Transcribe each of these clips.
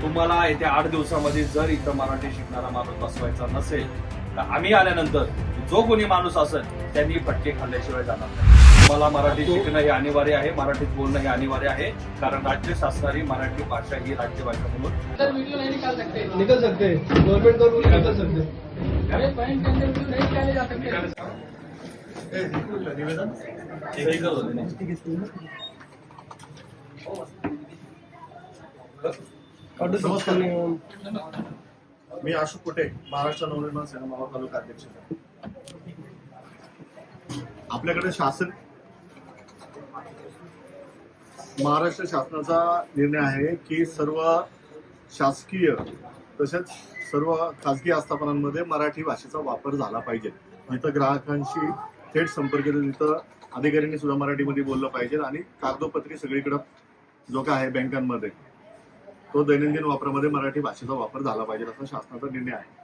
तुम्हाला येत्या आठ दिवसामध्ये जर इथं मराठी शिकणारा माणूस बसवायचा नसेल तर आम्ही आल्यानंतर जो कोणी माणूस असेल त्यांनी फटके खाल्ल्याशिवाय जाणार नाही. तुम्हाला मराठी शिकणं हे अनिवार्य आहे मराठीत बोलणं हे अनिवार्य आहे कारण राज्य शासनाने मराठी भाषा ही राज्यभाषा म्हणून निकाल सकते निकल सकते हैं गवर्नमेंट निकल सकते हैं मी अशोक कुटे महाराष्ट्र नवनिर्माण सेना मावळ तालुका अध्यक्ष. आपल्याकडे शासन महाराष्ट्र शासनाचा निर्णय आहे की सर्व शासकीय तसेच सर्व खाजगी आस्थापनांमध्ये मराठी भाषेचा वापर झाला पाहिजे. जिथं ग्राहकांशी थेट संपर्क येतो तिथं अधिकाऱ्यांनी सुद्धा मराठीमध्ये बोललं पाहिजे आणि कागदोपत्री सगळीकडं जो काय आहे बँकांमध्ये तो दैनंदिन वापरामध्ये मराठी भाषेचा वापर झाला पाहिजे असा शासनाचा निर्णय आहे.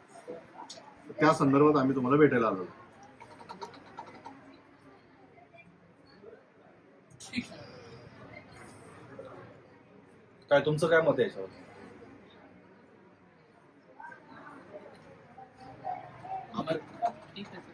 त्या संदर्भात आम्ही तुम्हाला भेटायला आलो. काय तुमचं काय मत आहे याच्यावर? ठीक है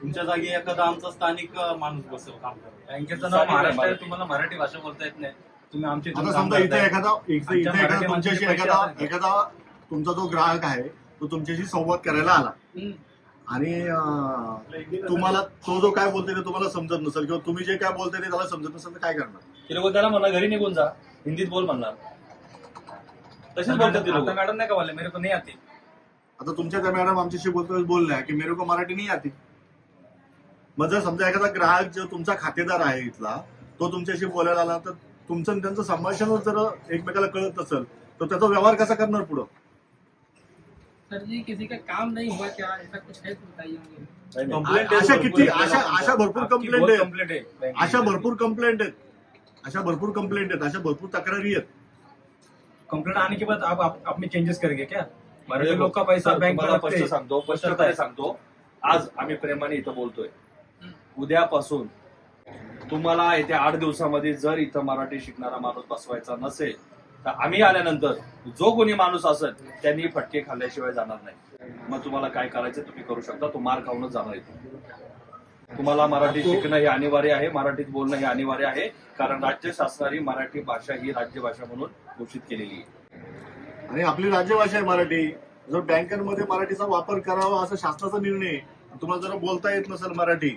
तुमच्या जागी एखादा आमचा स्थानिक माणूस बसेल काम बँकेचं नाव महाराष्ट्र आहे. तुम्हाला मराठी भाषा बोलता येत नाही. तुम्ही आमच्या इथून आता काम समजा इथे करताय. एखादा इथे इथे आमच्या एखादा मराठी तुमच्याशी माणसाचे पैसे एखादा. एखादा तुमचा जो ग्राहक आहे तो तुमच्याशी संवाद करायला आला. हम्म। आणि अं, तुम्हाला तो जो काय बोलतोय ते तुम्हाला समजत नसेल किंवा तुम्ही जे काय बोलताय ते त्याला समजत नसेल तर काय करणार? ते लोक त्याला म्हणा घरी निघून जा. हिंदीत बोल म्हणणार तसेच बोलतात ते लोक. आता मॅडम नाही का बोलले? मेरे को नाही आती. आता तुमच्या त्या मॅडम आमच्याशी बोलतोय बोलल्या की मेरे को मराठी नाही आती. मग जर समजा एखादा ग्राहक जो तुमचा खातेदार आहे इथला तो तुमच्याशी बोलायला आला तर तुमचं आणि त्यांचं संभाषणच जर एकमेकाला कळत नसेल तर त्याचा व्यवहार कसा करणार पुढं? सर जी किसी का काम नहीं हुआ क्या? ऐसा कुछ है तो बताइए मुझे। नाही, नाही. Complaint आहे अशा भरपूर किती आहे. अशा अशा भरपूर कंप्लेंट आहेत complaint आहे. अशा भरपूर कंप्लेंट आहेत अशा भरपूर कंप्लेंट आहेत अशा भरपूर तक्रारी आहेत। कंप्लेंट आने के बाद आप, आप अपने चेंजेस करेंगे क्या? मराठी लोक का पैसा बँक सांगतो. आज आम्ही प्रेमाने इथं बोलतोय. उद्यापासून तुम्हाला येत्या आठ दिवसामध्ये जर इथं मराठी शिकणारा माणूस बसवायचा नसेल तर आम्ही आल्यानंतर जो कोणी माणूस असेल त्यांनी फटके खाल्ल्याशिवाय जाणार नाही. मग तुम्हाला काय करायचं तुम्ही करू शकता. तो मार खाऊनच जाणार इथून तुम्हाला मराठी शिकणं हे अनिवार्य आहे. मराठीत बोलणं हे अनिवार्य आहे. कारण राज्य शासनाने मराठी भाषा ही राज्यभाषा म्हणून घोषित केलेली आहे. आणि आपली राज्यभाषा आहे मराठी. जर बँकांमध्ये मराठीचा वापर करावा असा शासनाचा निर्णय. तुम्हाला जर बोलता येत नसेल मराठी.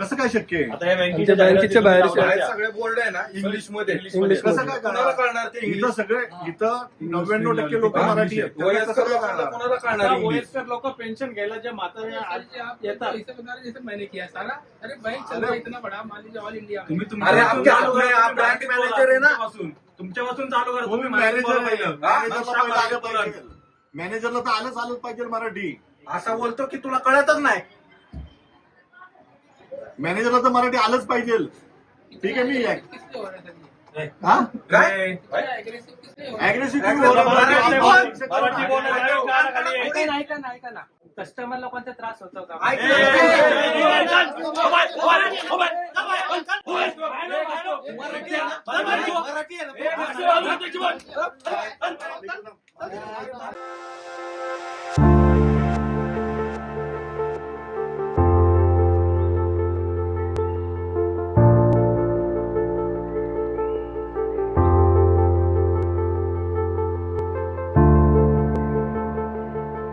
कसं काय शक्य आहे? आता या आमच्या बँकेच्या बँकेच्या बाहेर. सगळे बोर्ड आहे ना इंग्लिशमध्ये इंग्लिश कसं काय कोणाला करणार? कळणार ते इथं सगळे इथं नव्याण्णव टक्के लोक मराठी आहेत. त्यांना कसं वयस्कर काय लोकांना करणार? कोणाला कळणार इंग्लिश? वयस्कर लोक पेन्शन घ्यायला जे म्हातारे सर जी आप येतात. ऐसे बता रहे जैसे मैंने किया सारा अरे बैंक चल रहा है इतना बड़ा मान लीजिए ऑल इंडिया में। तुम्ही अरे आप मॅनेजर आहे ना? तुमच्यापासून तुमच्यापासून चालू करा तुम्ही मॅनेजर. पहिलं. मॅनेजरला पहिलं आलं बोला. पाहिजे. मॅनेजरला तर आलंच आलंच पाहिजे मराठी. असा बोलतो की तुला कळतच नाही. मॅनेजरला तर मराठी आलंच पाहिजे. ठीक आहे मी हो? रहा सर ये काय हो है ना कस्टमरला कोणता त्रास होतो का? मराठी